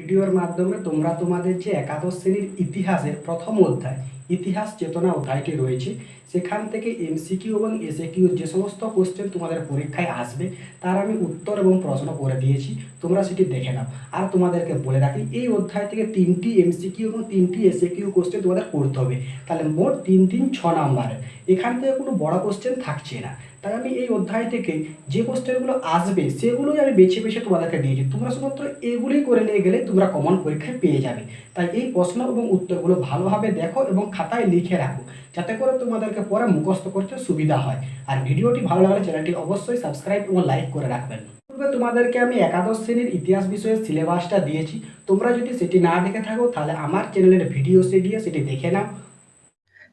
ভিডিওর মাধ্যমে তোমরা তোমাদের যে একাদশ শ্রেণির ইতিহাসের প্রথম অধ্যায়, ইতিহাস চেতনা অধ্যায়টি রয়েছে, সেখান থেকে এমসিকিউ এবং এসএকিউ যে সমস্ত কোশ্চেন তোমাদের পরীক্ষায় আসবে, তার আমি উত্তর এবং প্রশ্ন করে দিয়েছি, তোমরা সেটি দেখে নাও। আর তোমাদেরকে বলে রাখি, এই অধ্যায় থেকে তিনটি এমসিকিউ এবং তিনটি এসএকিউ কোশ্চেন তোমাদের করতে হবে। তাহলে মোট তিন তিন, ছ নাম্বারের এখান থেকে কোনো বড় কোশ্চেন থাকছে না। তাই আমি এই অধ্যায় থেকে যে কোশ্চেনগুলো আসবে, সেগুলোই আমি বেছে বেছে তোমাদেরকে দিয়েছি তোমরা শুধুমাত্র এগুলোই করে নিয়ে গেলে তোমরা কমন পরীক্ষায় পেয়ে যাবে। তাই এই প্রশ্ন এবং উত্তরগুলো ভালোভাবে দেখো এবং খাতায় লিখে রাখো, যাতে করে তোমাদেরকে পরে মুখস্থ করতে সুবিধা হয়। আর ভিডিওটি ভালো লাগলে চ্যানেলটি অবশ্যই সাবস্ক্রাইব এবং লাইক করে রাখবেন। পূর্বে তোমাদেরকে আমি একাদশ শ্রেণির ইতিহাস বিষয়ের সিলেবাসটা দিয়েছি। তোমরা যদি সেটি না দেখে থাকো, তাহলে আমার চ্যানেলের ভিডিওসে গিয়ে সেটি দেখে নাও।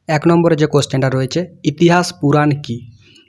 এক নম্বরে যে কোশ্চেনটা রয়েছে, ইতিহাস পুরাণ কি?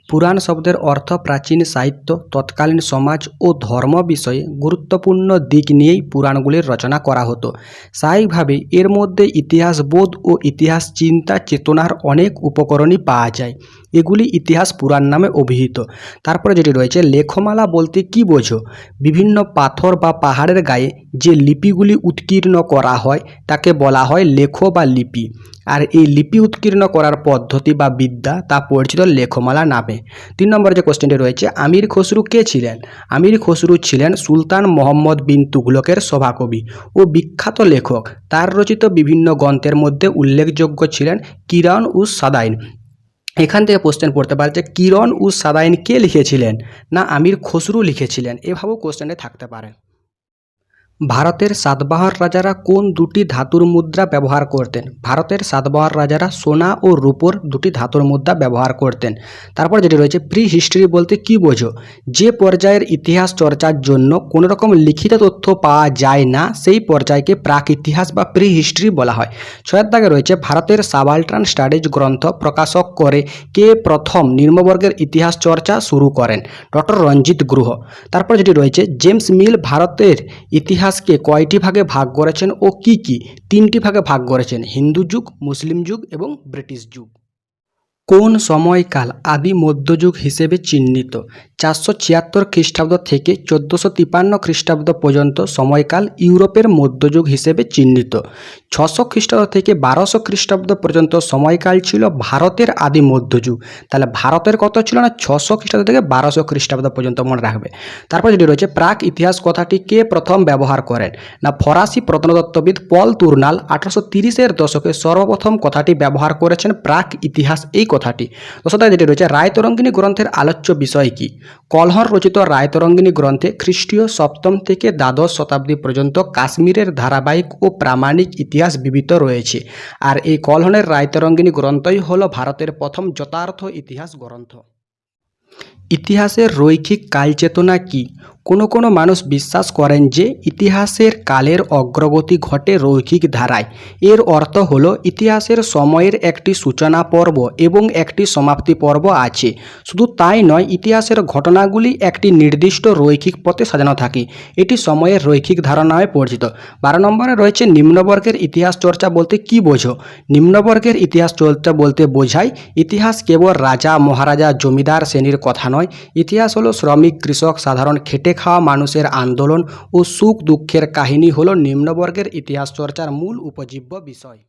পুরাণ শব্দের অর্থ প্রাচীন সাহিত্য, তৎকালীন সমাজ ও ধর্ম বিষয়ে গুরুত্বপূর্ণ দিক নিয়েই পুরাণগুলির রচনা করা হতো। স্বাভাবিকভাবে এর মধ্যে ইতিহাস বোধ ও ইতিহাস চিন্তা চেতনার অনেক উপকরণই পাওয়া যায়। এগুলি ইতিহাস পুরাণ নামে অভিহিত। তারপরে যেটি রয়েছে, লেখমালা বলতে কি বোঝো? বিভিন্ন পাথর বা পাহাড়ের গায়ে যে লিপিগুলি উৎকীর্ণ করা হয়, তাকে বলা হয় লেখ বা লিপি। আর এই লিপি উৎকীর্ণ করার পদ্ধতি বা বিদ্যা তা পরিচিত লেখমালা নামে। তিন নম্বরে যে কোশ্চেনটি রয়েছে, আমির খসরু কে ছিলেন? আমির খসরু ছিলেন সুলতান মোহাম্মদ বিন তুঘলকের সভাকবি ও বিখ্যাত লেখক। তার রচিত বিভিন্ন গ্রন্থের মধ্যে উল্লেখযোগ্য ছিলেন কিরণ ও সাদাইন। এখান থেকে কোশ্চেন পড়তে পারে যে কিরণ ও সাদাইন কে লিখেছিলেন? না আমির খসরু লিখেছিলেন? এভাবেও কোশ্চেনে থাকতে পারে। ভারতের সাতবাহর রাজারা কোন দুটি ধাতুর মুদ্রা ব্যবহার করতেন? ভারতের সাতবাহর রাজারা সোনা ও রূপোর দুটি ধাতুর মুদ্রা ব্যবহার করতেন। তারপর যেটি রয়েছে, প্রি হিস্ট্রি বলতে কি বোঝো? যে পর্যায়ের ইতিহাস চর্চার জন্য কোনো রকম লিখিত তথ্য পাওয়া যায় না, সেই পর্যায়কে প্রাক ইতিহাস বা প্রি হিস্ট্রি বলা হয়। ছয়ের দাগে রয়েছে, ভারতের সাবাল্ট্রান স্টাডিজ গ্রন্থ প্রকাশক করে কে প্রথম নিম্নবর্গের ইতিহাস চর্চা শুরু করেন? ডক্টর রঞ্জিত গুহ। তারপর যেটি রয়েছে, জেমস মিল ভারতের ইতিহাসকে কয়টি ভাগে ভাগ করেছেন ও কি কি? তিনটি ভাগে ভাগ করেছেন। হিন্দু যুগ, মুসলিম যুগ এবং ব্রিটিশ যুগ। কোন সময়কাল আদি মধ্যযুগ হিসেবে চিহ্নিত? চারশো ছিয়াত্তর খ্রিস্টাব্দ থেকে চোদ্দোশো তিপান্ন খ্রিস্টাব্দ পর্যন্ত সময়কাল ইউরোপের মধ্যযুগ হিসেবে চিহ্নিত। ছশো খ্রিস্টাব্দ থেকে বারোশো খ্রিস্টাব্দ পর্যন্ত সময়কাল ছিল ভারতের আদি মধ্যযুগ। তাহলে ভারতের কত ছিল না? ছশো খ্রিস্টাব্দ থেকে বারোশো খ্রিস্টাব্দ পর্যন্ত মনে রাখবে। তারপর যেটি রয়েছে, প্রাক ইতিহাস কথাটি কে প্রথম ব্যবহার করেন? না, ফরাসি প্রত্নতত্ত্ববিদ পল তুর্নাল আঠারোশো তিরিশের দশকে সর্বপ্রথম কথাটি ব্যবহার করেছেন প্রাক ইতিহাস এই কথাটি। দশটায় যেটি রয়েছে, রায়তরঙ্গিনী গ্রন্থের আলোচ্য বিষয় কি? কলহর রচিত রায়তরঙ্গিনী গ্রন্থে খ্রিস্টীয় সপ্তম থেকে দ্বাদশ শতাব্দী পর্যন্ত কাশ্মীরের ধারাবাহিক ও প্রামাণিক ইতিহাস বিবিত রয়েছে। আর এই কলহনের রায়তরঙ্গিনী গ্রন্থই হল ভারতের প্রথম যথার্থ ইতিহাস গ্রন্থ। ইতিহাসের রৈখিক কালচেতনা কি? কোনো কোনো মানুষ বিশ্বাস করেন যে ইতিহাসের কালের অগ্রগতি ঘটে রৈখিক ধারায়। এর অর্থ হল ইতিহাসের সময়ের একটি সূচনা পর্ব এবং একটি সমাপ্তি পর্ব আছে। শুধু তাই নয়, ইতিহাসের ঘটনাগুলি একটি নির্দিষ্ট রৈখিক পথে সাজানো থাকে। এটি সময়ের রৈখিক ধারা নামে পরিচিত। বারো নম্বরে রয়েছে নিম্নবর্গের ইতিহাস চর্চা বলতে কি বোঝো? নিম্নবর্গের ইতিহাস চর্চা বলতে বোঝায়, ইতিহাস কেবল রাজা, মহারাজা, জমিদার শ্রেণির কথা নয়। ইতিহাস হলো শ্রমিক, কৃষক, সাধারণ, খেটে খাওয়া মানুষের আন্দোলন ও সুখ দুঃখের কাহিনী হল নিম্নবর্গের ইতিহাস চর্চার মূল উপজীব্য বিষয়।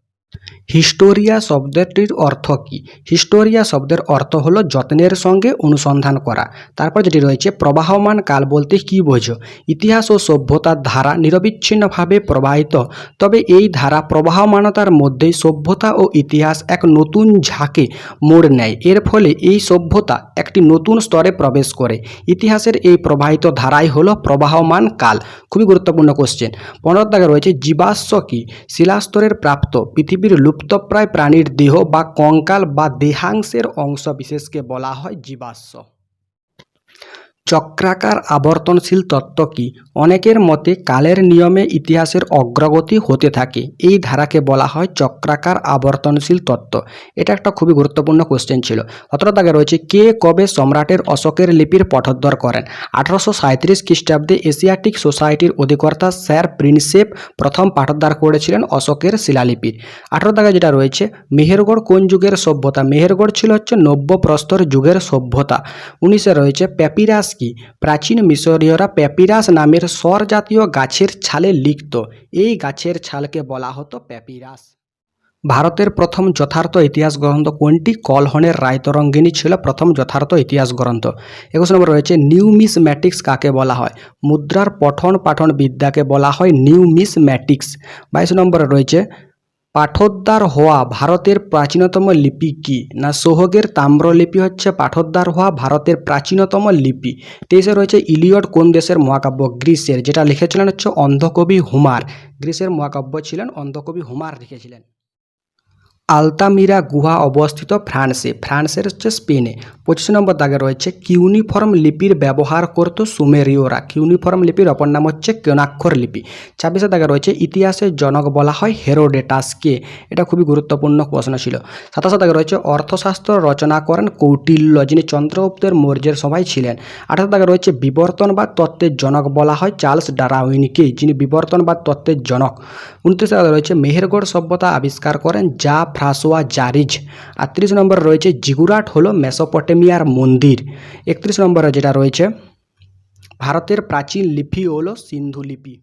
হিস্টোরিয়া শব্দটির অর্থ কী? হিস্টোরিয়া শব্দের অর্থ হলো যত্নের সঙ্গে অনুসন্ধান করা। তারপর যেটি রয়েছে, প্রবাহমান কাল বলতে কী বোঝো? ইতিহাস ও সভ্যতার ধারা নিরবিচ্ছিন্নভাবে প্রবাহিত। তবে এই ধারা প্রবাহমানতার মধ্যেই সভ্যতা ও ইতিহাস এক নতুন ঝাঁকে মোড় নেয়। এর ফলে এই সভ্যতা একটি নতুন স্তরে প্রবেশ করে। ইতিহাসের এই প্রবাহিত ধারাই হলো প্রবাহমান কাল। খুবই গুরুত্বপূর্ণ কোশ্চেন পনেরো দাগে রয়েছে, জীবাশ্ম কি? শিলাস্তরের প্রাপ্ত পৃথিবীর লুপ্তপ্রায় প্রাণীর দেহ বা কঙ্কাল বা দেহাংশের অংশ বিশেষকে বলা হয় জীবাশ্ম। চক্রাকার আবর্তনশীল তত্ত্ব কি? অনেকের মতে কালের নিয়মে ইতিহাসের অগ্রগতি হতে থাকে। এই ধারাকে বলা হয় চক্রাকার আবর্তনশীল তত্ত্ব। এটা একটা খুবই গুরুত্বপূর্ণ কোশ্চেন ছিল। সতেরো দাগে রয়েছে, কে কবে সম্রাটের অশোকের লিপির পঠোদ্ধার করেন? আঠারোশো সাঁত্রিশ খ্রিস্টাব্দে এশিয়াটিক সোসাইটির অধিকর্তা স্যার প্রিন্সেপ প্রথম পাঠোদ্ধার করেছিলেন অশোকের শিলালিপির আঠারো দাগে যেটা রয়েছে, মেহেরগড় কোন যুগের সভ্যতা? মেহেরগড় ছিল হচ্ছে নব্য প্রস্তর যুগের সভ্যতা। উনিশে রয়েছে, প্যাপিরাস কি প্রাচীন মিশরীয়রা প্যাপিরাস নামের স্বর জাতীয় গাছের ছালে লিখত। এই গাছের ছালকে বলা হতো প্যাপিরাস ভারতের প্রথম যথার্থ ইতিহাস গ্রন্থ কোনটি? কলহনের রায়তরঙ্গিনী ছিল প্রথম যথার্থ ইতিহাস গ্রন্থ। একুশ নম্বর রয়েছে, নিউমিসম্যাটিক্স কাকে বলা হয়? মুদ্রার পঠন পাঠন বিদ্যাকে বলা হয় নিউমিসম্যাটিক্স। বাইশ নম্বরে রয়েছে পাঠোদ্ধার হওয়া ভারতের প্রাচীনতম লিপি কি? না সোহগের তাম্রলিপি হচ্ছে পাঠোদ্ধার হওয়া ভারতের প্রাচীনতম লিপি? তেইশে রয়েছে ইলিয়ট কোন দেশের মহাকাব্য? গ্রিসের, যেটা লিখেছিলেন হচ্ছে অন্ধকবি হুমার। গ্রিসের মহাকাব্য ছিলেন অন্ধকবি হুমার লিখেছিলেন। আলতামিরা গুহা অবস্থিত ফ্রান্সে। ফ্রান্সের হচ্ছে স্পেনে। পঁচিশ নম্বর দাগে রয়েছে কিউনিফর্ম লিপির ব্যবহার করত সুমেরীয়রা। কিউনিফর্ম লিপির অপর নাম হচ্ছে কেনাক্ষর লিপি। ছাব্বিশে দাগে রয়েছে ইতিহাসের জনক বলা হয় হেরোডেটাসকে। এটা খুবই গুরুত্বপূর্ণ প্রশ্ন ছিল। সাতাশে দাগে রয়েছে অর্থশাস্ত্র রচনা করেন কৌটিল্য, যিনি চন্দ্রগুপ্তের মৌর্যের সভায় ছিলেন। আঠাশ দাগে রয়েছে বিবর্তনবাদ তত্ত্বের জনক বলা হয় চার্লস ডারাউইনকে, যিনি বিবর্তনবাদ তত্ত্বের জনক। উনত্রিশ দাগে রয়েছে মেহেরগড় সভ্যতা আবিষ্কার করেন যা ফ্রাসোয়া জারিজ। আটত্রিশ নম্বর রয়েছে জিগুরাট হলো মেসোপটেমিয়ার মন্দির। একত্রিশ নম্বরে যেটা রয়েছে, ভারতের প্রাচীন লিপি হলো সিন্ধু লিপি।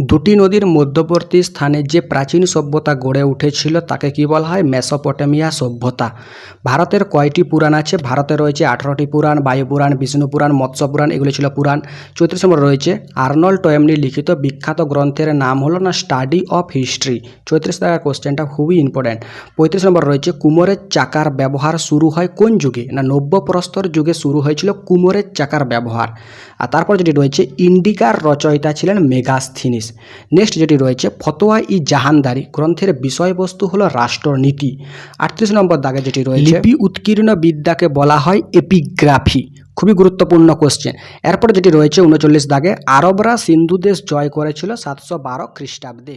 দুটি নদীর মধ্যবর্তী স্থানে যে প্রাচীন সভ্যতা গড়ে উঠেছিল, তাকে কি বলা হয়? মেসোপটেমিয়া সভ্যতা। ভারতের কয়টি পুরাণ আছে? ভারতে রয়েছে আঠারোটি পুরাণ, বায়ু পুরাণ, বিষ্ণু পুরাণ, মৎস্য পুরাণ, এগুলি ছিল পুরাণ। চৌত্রিশ নম্বর রয়েছে, আর্নল্ড টোয়েমনি লিখিত বিখ্যাত গ্রন্থের নাম হলো না স্টাডি অফ হিস্ট্রি। চৌত্রিশ টাকার কোশ্চেনটা খুবই ইম্পর্ট্যান্ট পঁয়ত্রিশ নম্বর রয়েছে, কুমোরের চাকার ব্যবহার শুরু হয় কোন যুগে? না নব্য প্রস্তর যুগে শুরু হয়েছিল কুমোরের চাকার ব্যবহার। আর তারপর যেটি রয়েছে, ইন্ডিকার রচয়িতা ছিলেন মেগাস্থিনিস নেক্সট যেটি রয়েছে, ফতোয়া ই জাহানদারি। গ্রন্থের বিষয়বস্তু হলো রাষ্ট্রনীতি। আটত্রিশ নম্বর দাগে যেটি রয়েছে, লিপি উৎকীর্ণ বিদ্যাকে বলা হয় এপিগ্রাফি খুবই গুরুত্বপূর্ণ কোশ্চেন এরপর যেটি রয়েছে, উনচল্লিশ দাগে, আরবরা সিন্ধু দেশ জয় করেছিল সাতশো বারো খ্রিস্টাব্দে।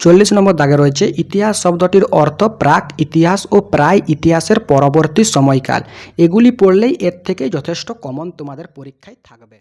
চল্লিশ নম্বর দাগে রয়েছে, ইতিহাস শব্দটির অর্থ প্রাক ইতিহাস ও প্রায় ইতিহাসের পরবর্তী সময়কাল। এগুলি পড়লেই এর থেকে যথেষ্ট কমন তোমাদের পরীক্ষায় থাকবে।